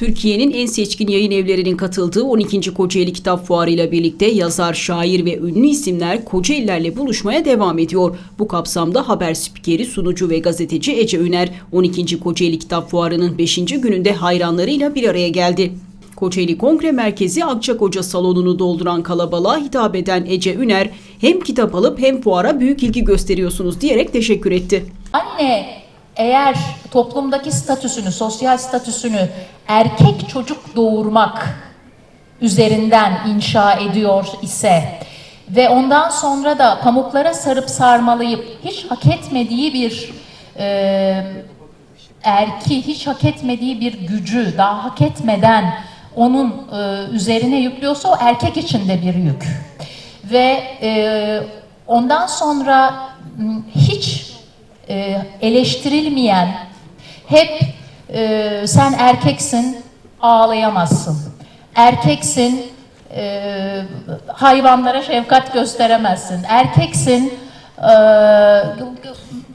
Türkiye'nin en seçkin yayın evlerinin katıldığı 12. Kocaeli Kitap Fuarı ile birlikte yazar, şair ve ünlü isimler Kocaelilerle buluşmaya devam ediyor. Bu kapsamda haber spikeri, sunucu ve gazeteci Ece Üner 12. Kocaeli Kitap Fuarı'nın 5. gününde hayranlarıyla bir araya geldi. Kocaeli Kongre Merkezi Akçakoca salonunu dolduran kalabalığa hitap eden Ece Üner, hem kitap alıp hem fuara büyük ilgi gösteriyorsunuz diyerek teşekkür etti. Anne eğer toplumdaki statüsünü, sosyal statüsünü erkek çocuk doğurmak üzerinden inşa ediyor ise ve ondan sonra da pamuklara sarıp sarmalayıp hiç hak etmediği bir e, erki, hiç hak etmediği bir gücü daha hak etmeden onun e, üzerine yüklüyorsa o erkek için de bir yük. Ve e, ondan sonra e, eleştirilmeyen, hep e, sen erkeksin ağlayamazsın, erkeksin e, hayvanlara şefkat gösteremezsin, erkeksin e,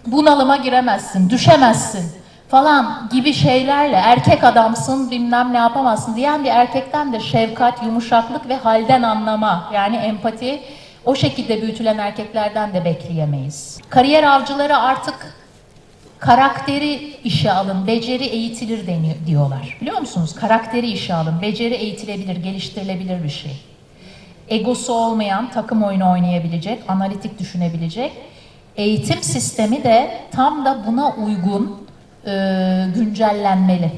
bunalıma giremezsin, düşemezsin falan gibi şeylerle erkek adamsın bilmem ne yapamazsın diyen bir erkekten de şefkat, yumuşaklık ve halden anlama yani empati o şekilde büyütülen erkeklerden de bekleyemeyiz. Kariyer avcıları artık karakteri işe alın, beceri eğitilir deniyor, diyorlar. Biliyor musunuz? Karakteri işe alın, beceri eğitilebilir, geliştirilebilir bir şey. Egosu olmayan, takım oyunu oynayabilecek, analitik düşünebilecek. Eğitim sistemi de tam da buna uygun e, güncellenmeli.